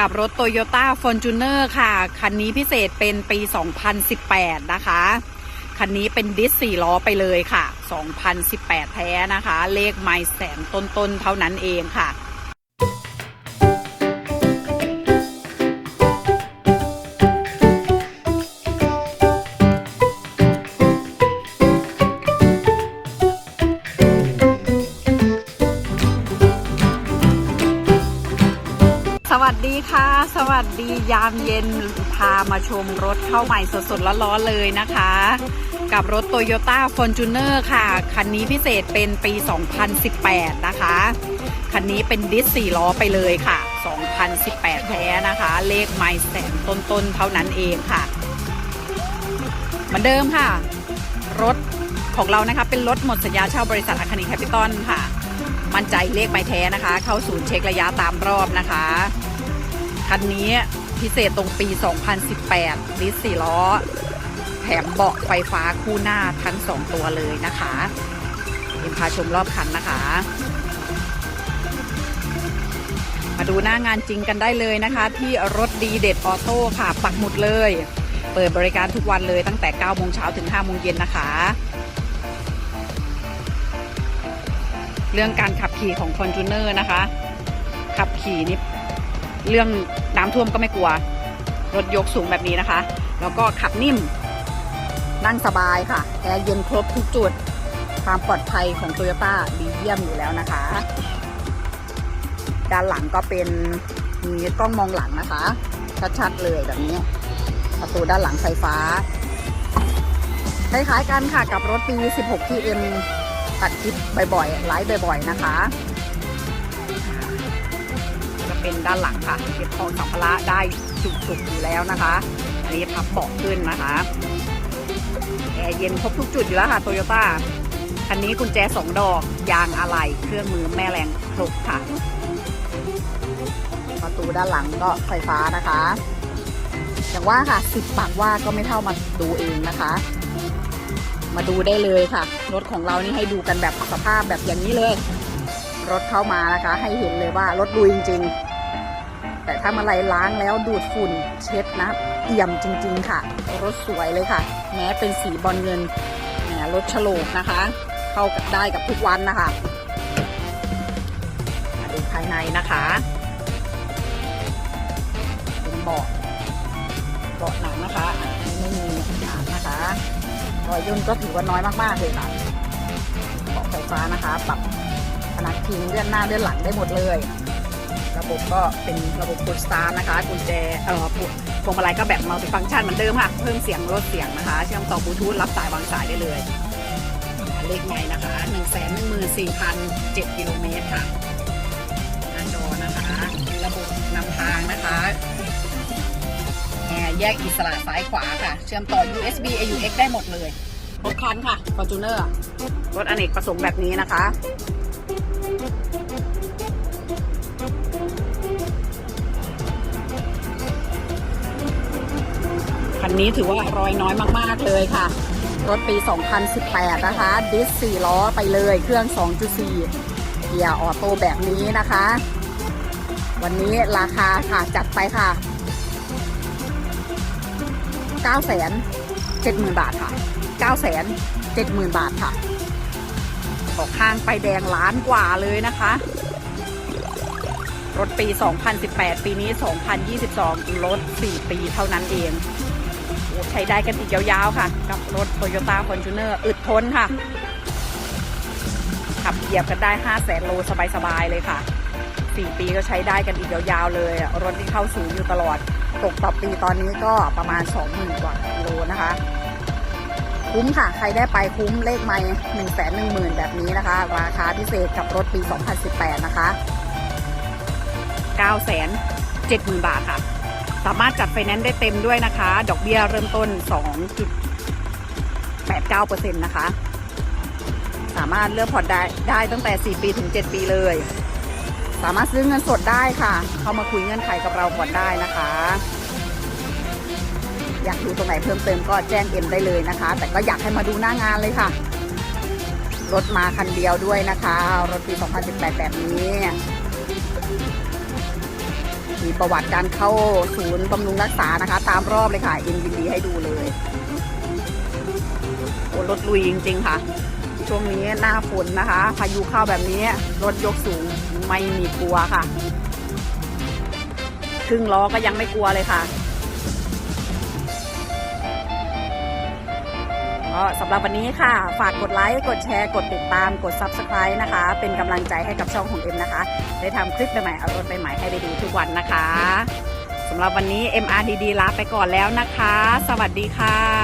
กับรถ Toyota Fortuner ค่ะ คันนี้พิเศษเป็นปี 2018 นะคะ คันนี้เป็นดิส4ล้อไปเลยค่ะ 2018 แท้นะคะ เลขไมล์แสนต้นๆ เท่านั้นเองค่ะ สวัสดีค่ะ สวัสดียามเย็นพามาชมรถเข้าใหม่สดๆร้อนๆเลยนะคะ กับรถ Toyota Fortuner ค่ะ คันนี้พิเศษเป็นปี 2018 นะคะ คันนี้เป็นดิส4ล้อไปเลยค่ะ 2018 แท้นะคะ เลขไมล์แสนต้นๆ เท่านั้นเองค่ะ เหมือนเดิมค่ะ รถของเรานะคะ เป็นรถหมดสัญญาเช่าบริษัทอาคานีแคปิตอลค่ะ มั่นใจเลขใบแท้นะคะ เข้าศูนย์เช็คระยะตามรอบนะคะ คันนี้พิเศษตรงปี 2018 ลิส4ล้อ แถมเบาะไฟฟ้าคู่หน้าทั้ง 2 ตัวเลยนะคะเอ็มพาชมรอบคันนะคะ มาดูหน้างานจริงกันได้เลยนะคะ ที่รถดีเด็ดออโต้ค่ะ ปักหมุดเลย เปิดบริการทุกวันเลยตั้งแต่9โมงเช้าถึง5โมงเย็นนะคะ เรื่องการขับขี่ของ f o r t u n e r นะคะ ขับขี่นี่เรื่องน้ำท่วมก็ไม่กลัว รถยกสูงแบบนี้นะคะ แล้วก็ขับนิ่ม นั่งสบายค่ะแอร์เย็นครบทุกจุด ความปลอดภัยของ Toyota ดีเยี่ยมอยู่แล้วนะคะ ด้านหลังก็เป็นมีกล้องมองหลังนะคะ ชัดๆเลยแบบนี้ ประตูด้านหลังไฟฟ้าคล้ายๆกันค่ะกับรถปี 16 TM ตัดคลิปบ่อยๆไลฟ์บ่อย ๆ นะคะ จะเป็นด้านหลังค่ะเก็บของสัมภาระได้จุกๆอยู่แล้วนะคะ อันนี้พับเบาะขึ้นนะคะแอร์เย็นครบทุกจุดอยู่แล้วค่ะโตโยต้าคันนี้กุญแจสองดอกยางอะไหล่เครื่องมือแม่แรงครบค่ะ ประตูด้านหลังก็ไฟฟ้านะคะอย่างว่าค่ะสิบปากว่าก็ไม่เท่ามาดูเองนะคะ มาดูได้เลยค่ะ รถของเรานี่ให้ดูกันแบบสภาพแบบอย่างนี้เลย รถเข้ามานะคะ ให้เห็นเลยว่ารถดูจริง ๆ แต่ถ้ามาไลล้างแล้วดูดฝุ่นเช็ดนะเอี่ยมจริง ๆ ค่ะ รถสวยเลยค่ะ แม้เป็นสีบอลเงินแหมรถฉลกนะคะ เข้ากับได้กับทุกวันนะคะมาดูภายในนะคะเป็นเบาะเบาะหนังนะคะไม่มีหนังนะคะ รอยย่นก็ถือว่าน้อยมากๆเลยค่ะเบาะไฟฟ้านะคะ ปรับขนาดพิงเลื่อนหน้าเลื่อนหลังได้หมดเลย ระบบก็เป็นระบบพุชสตาร์นะคะ กุญแจเอ่อพวงพวงมาลัยก็แบบมัลติฟังก์ชันเหมือนเดิมค่ะ เพิ่มเสียงลดเสียงนะคะ เชื่อมต่อบลูทูธรับสายวางสายได้เลย เลขใหม่นะคะ 1 1 4 0 0 7กิโลเมตรค่ะหน้าจอนะคะ ระบบนำทางนะคะ แยกอิสระซ้ายขวาค่ะ เชื่อมต่อ USB AUX ได้หมดเลยรถคันค่ะ Fortuner รถอเนกประสงค์แบบนี้นะคะ คันนี้ถือว่ารอยน้อยมาก ๆ เลยค่ะ รถปี 2018 นะคะ ดิส 4 ล้อไปเลย เครื่อง 2.4 เกียร์ออโต้แบบนี้นะคะ วันนี้ราคาค่ะจัดไปค่ะ 970,000 บาทค่ะ970,000 บาทค่ะออกข้างไปแดงล้านกว่าเลยนะคะ รถปี 2018 ปีนี้ 2022 รถ 4 ปีเท่านั้นเองใช้ได้กันอีกยาวๆค่ะ กับรถ Toyota Fortuner อึดทนค่ะ ขับเหยียบกันได้ 5 0 0แสนโลสบายๆเลยค่ะ 4 ปีก็ใช้ได้กันอีกยาวๆเลยอะรถที่เข้าศูนย์อยู่ตลอด ตกต่อปีตอนนี้ก็ประมาณ 20,000 กว่ากิโลนะคะ คุ้มค่ะ ใครได้ไปคุ้มเลขไม่1 1 0 0 0 0แบบนี้นะคะ ราคาพิเศษกับรถปี 2018 นะคะ 970,000 บาทค่ะ สามารถจัดไฟแนนซ์ได้เต็มด้วยนะคะ ดอกเบี้ยเริ่มต้น 2.89%นะคะ สามารถเลือกผ่อนได้ได้ตั้งแต่ 4 ปีถึง 7 ปีเลย สามารถซื้อเงินสดได้ค่ะ เข้ามาคุยเงื่อนไขกับเราก่อนได้นะคะ อยากดูตรงไหนเพิ่มเติมก็แจ้งเอ็มได้เลยนะคะ แต่ก็อยากให้มาดูหน้างานเลยค่ะ รถมาคันเดียวด้วยนะคะ รถปี 2018 แบบนี้ มีประวัติการเข้าศูนย์บำรุงรักษานะคะ ตามรอบเลยค่ะเอ็นยินดีให้ดูเลยโอ้รถลุยจริง ๆ ค่ะ ช่วงนี้หน้าฝนนะคะ พายุเข้าแบบนี้รถยกสูงไม่มีกลัวค่ะ ครึ่งล้อก็ยังไม่กลัวเลยค่ะก็สำหรับวันนี้ค่ะ ฝากกดไลค์ กดแชร์ กดติดตาม กด Subscribe นะคะ เป็นกำลังใจให้กับช่องของเอ็มนะคะ ได้ทำคลิปใหม่ๆเอารถใหม่ๆให้ได้ดูทุกวันนะคะสำหรับวันนี้ MRDD ลาไปก่อนแล้วนะคะ สวัสดีค่ะ